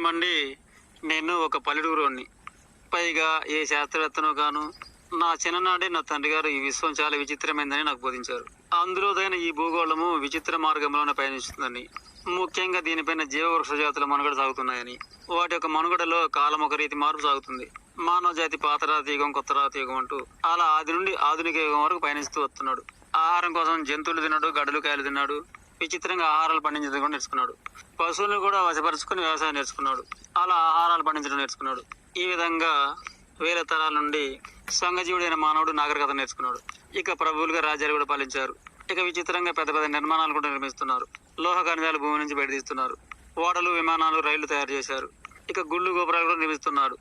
ఏమండి? నేను ఒక పల్లెటూరుని పైగా ఏ శాస్త్రవేత్తనో గాను నా చిన్ననాడే నా తండ్రి గారు ఈ విశ్వం చాలా విచిత్రమైందని నాకు బోధించారు. అందులోదైన ఈ భూగోళము విచిత్ర మార్గంలోనే పయనిస్తుందని ముఖ్యంగా దీనిపైన జీవవృక్ష జాతుల మనుగడ సాగుతున్నాయని. వాటి యొక్క మనుగడలో కాలం ఒక రీతి మార్పు సాగుతుంది. మానవ జాతి పాత యుగం కొత్త రాతి యుగం అంటూ అలా ఆది నుండి ఆధునిక యుగం వరకు పయనిస్తూ వస్తున్నాడు. ఆహారం కోసం జంతువులు తిన్నాడు గడ్డలు కాయలు తిన్నాడు విచిత్రంగా ఆహారాలు పండించడం కూడా నేర్చుకున్నాడు. పశువులను కూడా వశపరుచుకుని వ్యవసాయం నేర్చుకున్నాడు. అలా ఆహారాలు పండించడం నేర్చుకున్నాడు. ఈ విధంగా వేల తరాల నుండి సంఘజీవుడైన మానవుడు నాగరికత నేర్చుకున్నాడు. ఇక ప్రభువులుగా రాజ్యాలు కూడా పాలించారు. ఇక విచిత్రంగా పెద్ద పెద్ద నిర్మాణాలు కూడా నిర్మిస్తున్నారు. లోహ ఖనిజాలు భూమి నుంచి బయటతీస్తున్నారు ఓడలు విమానాలు రైళ్ళు తయారు చేశారు. ఇక గుళ్ళు గోపురాలు కూడా నిర్మిస్తున్నారు.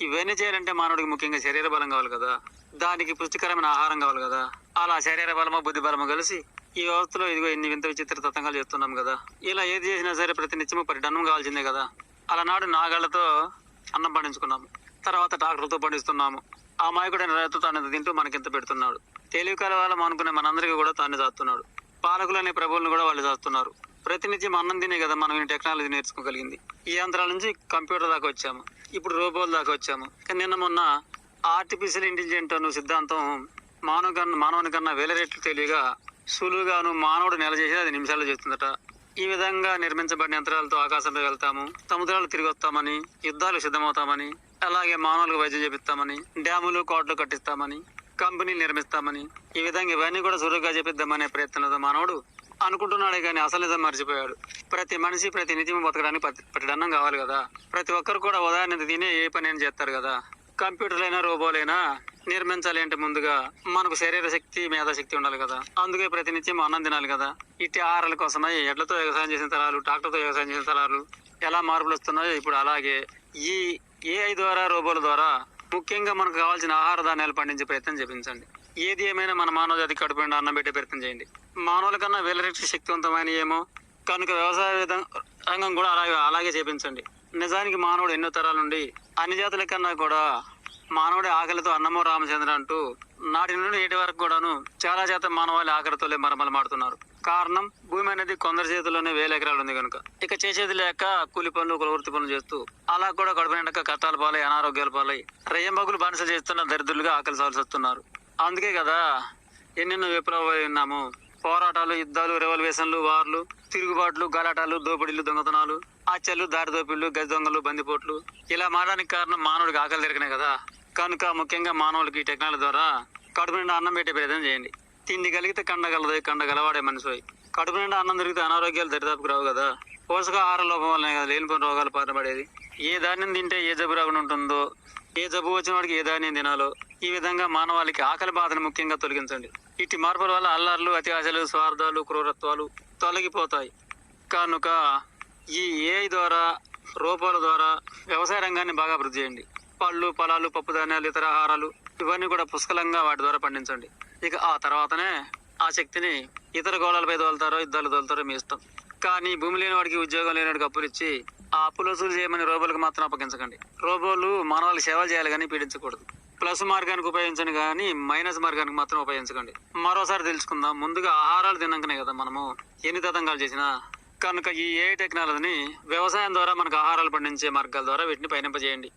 ఇవన్నీ చేయాలంటే మానవుడికి ముఖ్యంగా శరీర బలం కావాలి కదా. దానికి పుష్టికరమైన ఆహారం కావాలి కదా. అలా శరీర బలము బుద్ధి బలము కలిసి ఈ వ్యవస్థలో ఇదిగో ఇన్ని వింత విచిత్ర తతంగాలు చేస్తున్నాం కదా. ఇలా ఏది చేసినా సరే ప్రతి నిత్యము పరిణామం కావాల్సిందే కదా. అలనాడు నాగాళ్ళతో అన్నం పండించుకున్నాము. తర్వాత ట్రాక్టర్తో పండిస్తున్నాము. ఆ మాయకుడైన రైతు తాను తింటూ మనకింత పెడుతున్నాడు? తెలివికాల వాళ్ళం అనుకునే మనందరికీ కూడా తాను చేస్తున్నాడు పాలకులు అనే ప్రభువులను కూడా వాళ్ళు చేస్తున్నారు ప్రతినిత్యం అన్నం తినే కదా మనం ఈ టెక్నాలజీ నేర్చుకోగలిగింది. ఈ యంత్రాల నుంచి కంప్యూటర్ దాకా వచ్చాము. ఇప్పుడు రోబోల దాకా వచ్చాము. కానీ నిన్న మొన్న ఆర్టిఫిషియల్ ఇంటెలిజెంట్ అను సిద్ధాంతం మానవ కన్నా మానవుని కన్నా వేల రెట్లు తెలివిగా సులువుగాను మానవుడు నెల చేసి అది నిమిషాలు చేస్తుందట. ఈ విధంగా నిర్మించబడిన యంత్రాలతో ఆకాశంపై వెళ్తాము. సముద్రాలు తిరిగి వస్తామని యుద్ధాలు సిద్ధమవుతామని అలాగే మానవులకు వైద్యం చేపిస్తామని డ్యాములు కోట్లు కట్టిస్తామని కంపెనీలు నిర్మిస్తామని ఈ విధంగా ఇవన్నీ కూడా సులువుగా చేపిద్దామనే ప్రయత్నంలో మానవుడు అనుకుంటున్నాడే కానీ అసలు నిజం మర్చిపోయాడు. ప్రతి మనిషి ప్రతి నిత్యం బతకడానికి ప్రతి ప్రతి అన్నం కావాలి కదా. ప్రతి ఒక్కరు కూడా ఉదాహరణ తినే ఏ పని అయినా చేస్తారు కదా. కంప్యూటర్లైనా రోబోలైనా నిర్మించాలి అంటే ముందుగా మనకు శరీర శక్తి మేధాశక్తి ఉండాలి కదా. అందుకే ప్రతినిత్యం అన్నం తినాలి కదా. ఇట్టి ఆహారాల కోసమై ఎడ్లతో వ్యవసాయం చేసిన తరాలు ట్రాక్టర్తో వ్యవసాయం చేసిన తరాలు ఎలా మార్పులు వస్తున్నాయో ఇప్పుడు అలాగే ఈ ఏఐ ద్వారా రోబోల ద్వారా ముఖ్యంగా మనకు కావాల్సిన ఆహార ధాన్యాలు పండించే ప్రయత్నం చేపించండి. ఏది ఏమైనా మన మానవ జాతి కడుపు అన్నం పెట్టే ప్రయత్నం చేయండి. మానవుల కన్నా వేల శక్తివంతమైన ఏమో కనుక వ్యవసాయ రంగం కూడా అలాగే అలాగే చేపించండి. నిజానికి మానవుడు ఎన్నో తరాల నుండి అన్ని జాతుల కన్నా కూడా మానవుడి ఆకలితో అన్నమో రామచంద్ర అంటూ నాటి నుండి నేటి వరకు కూడాను చాలా శాతం మానవాళి ఆకలితోలే మరమలు మాడుతున్నారు కారణం భూమి అనేది కొందరి చేతుల్లోనే వేల ఎకరాలు ఉంది కనుక ఇక చేసేది లేక కూలి పనులు కులవృత్తి పనులు చేస్తూ అలా కూడా కడుపు నిండక కట్టాల పాలై అనారోగ్యాల పాలై రెయ్యంబగులు బానిసలు చేస్తున్న దరిద్రులుగా ఆకలి సాల్సి వస్తున్నారు అందుకే కదా ఎన్నెన్నో విప్లవాలు విన్నాము. పోరాటాలు యుద్ధాలు రెవల్యూషన్లు వార్లు తిరుగుబాట్లు గలాటాలు దోపిడీలు దొంగతనాలు ఆచర్లు దారి దోపిళ్ళు గజ దొంగలు బందిపోట్లు. ఇలా మారడానికి కారణం మానవుడికి ఆకలి తిరగనే కదా. కనుక ముఖ్యంగా మానవులకి ఈ టెక్నాలజీ ద్వారా కడుపు నిండా అన్నం పెట్టే ప్రయత్నం చేయండి. తిండి కలిగితే కండగలదు కండ గలవాడే మనిషి కడుపు నిండా అన్నం దొరికితే అనారోగ్యాలు దరిదాపుకు రావు కదా. పోషకాహార లోపం వల్లనే కదా లేనిపోయిన రోగాలు పారబడేది. ఏ ధాన్యం తింటే ఏ జబ్బు రాకుండా ఉంటుందో ఏ జబ్బు వచ్చిన వాడికి ఏ ధాన్యం తినాలో ఈ విధంగా మానవాళికి ఆకలి బాధను ముఖ్యంగా తొలగించండి. ఇట్టి మార్పుల వల్ల అల్లార్లు అత్యాశలు స్వార్థాలు క్రూరత్వాలు తొలగిపోతాయి. కనుక ఈ ఏఐ ద్వారా రూపాల ద్వారా వ్యవసాయ రంగాన్ని బాగా అభివృద్ధి చేయండి. పళ్ళు పొలాలు పప్పు ధాన్యాలు ఇతర ఆహారాలు ఇవన్నీ కూడా పుష్కలంగా వాటి ద్వారా పండించండి. ఇక ఆ తర్వాతనే ఆ శక్తిని ఇతర గోళాలపై తోలుతారో యుద్ధాలు తోలుతారో మీ ఇష్టం. కానీ భూమి లేని వాడికి ఉద్యోగం లేని వాడికి అప్పులు ఇచ్చి ఆ అప్పులు వసూలు చేయమని రోబోలకు మాత్రం అప్పగించకండి. రోబోలు మానవాళికి సేవలు చేయాలి కానీ పీడించకూడదు. ప్లస్ మార్గానికి ఉపయోగించండి కానీ మైనస్ మార్గానికి మాత్రం ఉపయోగించకండి. మరోసారి తెలుసుకుందాం. ముందుగా ఆహారాలు తిన్నాకనే కదా మనము ఎన్ని తతంగాలు చేసినా. కనుక ఈ ఏ టెక్నాలజీని వ్యవసాయం ద్వారా మనకు ఆహారాలు పండించే మార్గాల ద్వారా వీటిని పయనింపజేయండి.